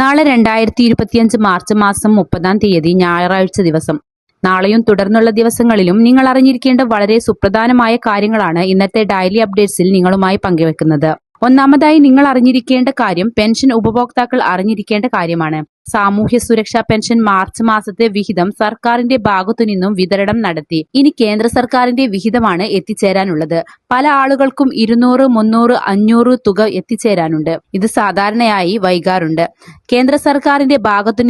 നാളെ രണ്ടായിരത്തി ഇരുപത്തിയഞ്ച് മാർച്ച് മാസം മുപ്പതാം തീയതി ഞായറാഴ്ച ദിവസം. നാളെയും തുടർന്നുള്ള ദിവസങ്ങളിലും നിങ്ങൾ അറിഞ്ഞിരിക്കേണ്ട വളരെ സുപ്രധാനമായ കാര്യങ്ങളാണ് ഇന്നത്തെ ഡയലി അപ്ഡേറ്റ്സിൽ നിങ്ങളുമായി പങ്കുവെക്കുന്നത്. ഒന്നാമതായി നിങ്ങൾ അറിഞ്ഞിരിക്കേണ്ട കാര്യം പെൻഷൻ ഉപഭോക്താക്കൾ അറിഞ്ഞിരിക്കേണ്ട കാര്യമാണ്. സാമൂഹ്യ സുരക്ഷാ പെൻഷൻ മാർച്ച് മാസത്തെ വിഹിതം സർക്കാരിന്റെ നിന്നും വിതരണം നടത്തി. ഇനി കേന്ദ്ര സർക്കാരിന്റെ വിഹിതമാണ് എത്തിച്ചേരാനുള്ളത്. പല ആളുകൾക്കും ഇരുന്നൂറ് മുന്നൂറ് അഞ്ഞൂറ് തുക എത്തിച്ചേരാനുണ്ട്. ഇത് സാധാരണയായി വൈകാറുണ്ട്. കേന്ദ്ര സർക്കാരിന്റെ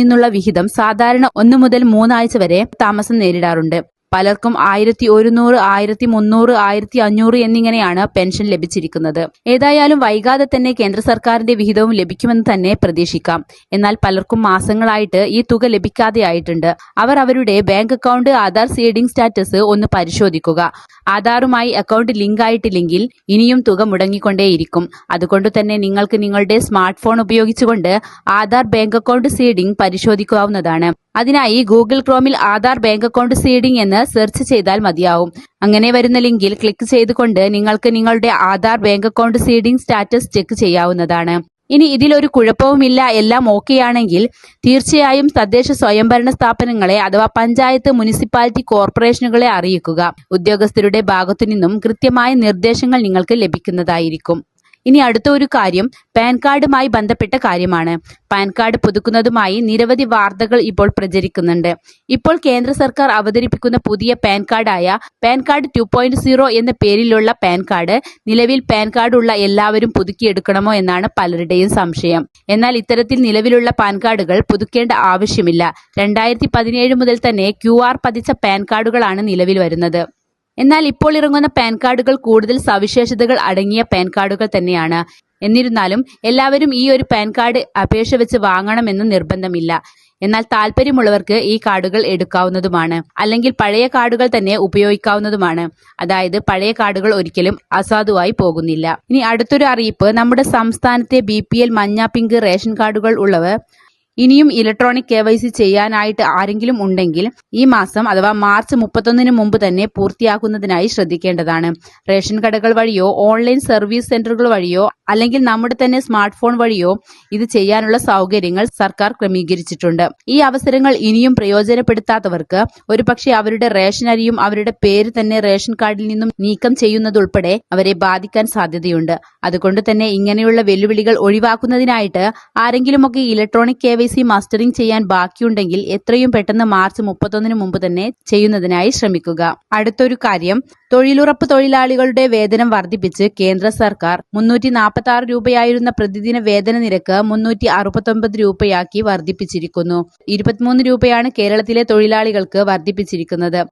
നിന്നുള്ള വിഹിതം സാധാരണ ഒന്നു മുതൽ മൂന്നാഴ്ച വരെ താമസം നേരിടാറുണ്ട്. പലർക്കും ആയിരത്തി ഒരുന്നൂറ് ആയിരത്തി മുന്നൂറ് ആയിരത്തി അഞ്ഞൂറ് എന്നിങ്ങനെയാണ് പെൻഷൻ ലഭിച്ചിരിക്കുന്നത്. ഏതായാലും വൈകാതെ തന്നെ കേന്ദ്ര സർക്കാരിന്റെ വിഹിതവും ലഭിക്കുമെന്ന് തന്നെ പ്രതീക്ഷിക്കാം. എന്നാൽ പലർക്കും മാസങ്ങളായിട്ട് ഈ തുക ലഭിക്കാതെയായിട്ടുണ്ട്. അവർ അവരുടെ bank account Aadhaar seeding status ഒന്ന് പരിശോധിക്കുക. ആധാറുമായി അക്കൗണ്ട് ലിങ്ക് ആയിട്ടില്ലെങ്കിൽ ഇനിയും തുക മുടങ്ങിക്കൊണ്ടേയിരിക്കും. അതുകൊണ്ട് തന്നെ നിങ്ങൾക്ക് നിങ്ങളുടെ സ്മാർട്ട് ഫോൺ ഉപയോഗിച്ചുകൊണ്ട് ആധാർ ബാങ്ക് അക്കൗണ്ട് സീഡിംഗ് പരിശോധിക്കാവുന്നതാണ്. അതിനായി ഗൂഗിൾ ക്രോമിൽ ആധാർ ബാങ്ക് അക്കൗണ്ട് സീഡിംഗ് എന്ന് സെർച്ച് ചെയ്താൽ മതിയാവും. അങ്ങനെ വരുന്ന ലിങ്കിൽ ക്ലിക്ക് ചെയ്തുകൊണ്ട് നിങ്ങൾക്ക് നിങ്ങളുടെ Aadhaar bank account seeding status check ചെയ്യാവുന്നതാണ്. ഇനി ഇതിലൊരു കുഴപ്പവുമില്ല എല്ലാം ഓക്കെയാണെങ്കിൽ തീർച്ചയായും തദ്ദേശ സ്വയംഭരണ സ്ഥാപനങ്ങളെ അഥവാ പഞ്ചായത്ത് മുനിസിപ്പാലിറ്റി കോർപ്പറേഷനുകളെ അറിയിക്കുക. ഉദ്യോഗസ്ഥരുടെ ഭാഗത്തു നിന്നും കൃത്യമായ നിർദ്ദേശങ്ങൾ നിങ്ങൾക്ക് ലഭിക്കുന്നതായിരിക്കും. ഇനി അടുത്ത ഒരു കാര്യം പാൻ കാർഡുമായി ബന്ധപ്പെട്ട കാര്യമാണ്. പാൻ കാർഡ് പുതുക്കുന്നതുമായി നിരവധി വാർത്തകൾ ഇപ്പോൾ പ്രചരിക്കുന്നുണ്ട്. ഇപ്പോൾ കേന്ദ്ര സർക്കാർ അവതരിപ്പിക്കുന്ന പുതിയ PAN കാർഡായ PAN card two point zero എന്ന പേരിലുള്ള പാൻ കാർഡ് നിലവിൽ പാൻ കാർഡ് ഉള്ള എല്ലാവരും പുതുക്കിയെടുക്കണമോ എന്നാണ് പലരുടെയും സംശയം. എന്നാൽ ഇത്തരത്തിൽ നിലവിലുള്ള പാൻ കാർഡുകൾ പുതുക്കേണ്ട ആവശ്യമില്ല. രണ്ടായിരത്തി പതിനേഴ് മുതൽ തന്നെ ക്യു പതിച്ച പാൻ കാർഡുകളാണ് നിലവിൽ വരുന്നത്. എന്നാൽ ഇപ്പോൾ ഇറങ്ങുന്ന പാൻ കാർഡുകൾ കൂടുതൽ സവിശേഷതകൾ അടങ്ങിയ പാൻ കാർഡുകൾ തന്നെയാണ്. എന്നിരുന്നാലും എല്ലാവരും ഈ ഒരു പാൻ കാർഡ് അപേക്ഷ വെച്ച് വാങ്ങണമെന്ന് നിർബന്ധമില്ല. എന്നാൽ താല്പര്യമുള്ളവർക്ക് ഈ കാർഡുകൾ എടുക്കാവുന്നതുമാണ്. അല്ലെങ്കിൽ പഴയ കാർഡുകൾ തന്നെ ഉപയോഗിക്കാവുന്നതുമാണ്. അതായത് പഴയ കാർഡുകൾ ഒരിക്കലും അസാധുവായി പോകുന്നില്ല. ഇനി അടുത്തൊരു അറിയിപ്പ്. നമ്മുടെ സംസ്ഥാനത്തെ ബി പി എൽ മഞ്ഞ പിങ്ക് റേഷൻ കാർഡുകൾ ഉള്ളവർ ഇനിയും ഇലക്ട്രോണിക് കെ വൈ സി ചെയ്യാനായിട്ട് ആരെങ്കിലും ഉണ്ടെങ്കിൽ ഈ മാസം അഥവാ മാർച്ച് മുപ്പത്തൊന്നിന് മുമ്പ് തന്നെ പൂർത്തിയാക്കുന്നതിനായി ശ്രദ്ധിക്കേണ്ടതാണ്. റേഷൻ കടകൾ വഴിയോ ഓൺലൈൻ സർവീസ് സെന്ററുകൾ വഴിയോ അല്ലെങ്കിൽ നമ്മുടെ തന്നെ സ്മാർട്ട് ഫോൺ വഴിയോ ഇത് ചെയ്യാനുള്ള സൗകര്യങ്ങൾ സർക്കാർ ക്രമീകരിച്ചിട്ടുണ്ട്. ഈ അവസരങ്ങൾ ഇനിയും പ്രയോജനപ്പെടുത്താത്തവർക്ക് ഒരുപക്ഷെ അവരുടെ റേഷൻ അരിയും അവരുടെ പേര് തന്നെ റേഷൻ കാർഡിൽ നിന്നും നീക്കം ചെയ്യുന്നതുൾപ്പെടെ അവരെ ബാധിക്കാൻ സാധ്യതയുണ്ട്. അതുകൊണ്ട് തന്നെ ഇങ്ങനെയുള്ള വെല്ലുവിളികൾ ഒഴിവാക്കുന്നതിനായിട്ട് ആരെങ്കിലുമൊക്കെ electronic K Y C mastering ചെയ്യാൻ ബാക്കിയുണ്ടെങ്കിൽ എത്രയും പെട്ടെന്ന് മാർച്ച് മുപ്പത്തൊന്നിന് മുമ്പ് തന്നെ ചെയ്യുന്നതിനായി ശ്രമിക്കുക. അടുത്തൊരു കാര്യം തൊഴിലുറപ്പ് തൊഴിലാളികളുടെ വേതനം വർദ്ധിപ്പിച്ച് കേന്ദ്ര സർക്കാർ മുന്നൂറ്റി നാൽപ്പത്തി ആറ് രൂപയായിരുന്ന പ്രതിദിന വേതന നിരക്ക് മുന്നൂറ്റി അറുപത്തൊമ്പത് രൂപയാക്കി വർദ്ധിപ്പിച്ചിരിക്കുന്നു. ഇരുപത്തിമൂന്ന് രൂപയാണ് കേരളത്തിലെ തൊഴിലാളികൾക്ക് വർദ്ധിപ്പിച്ചിരിക്കുന്നത്.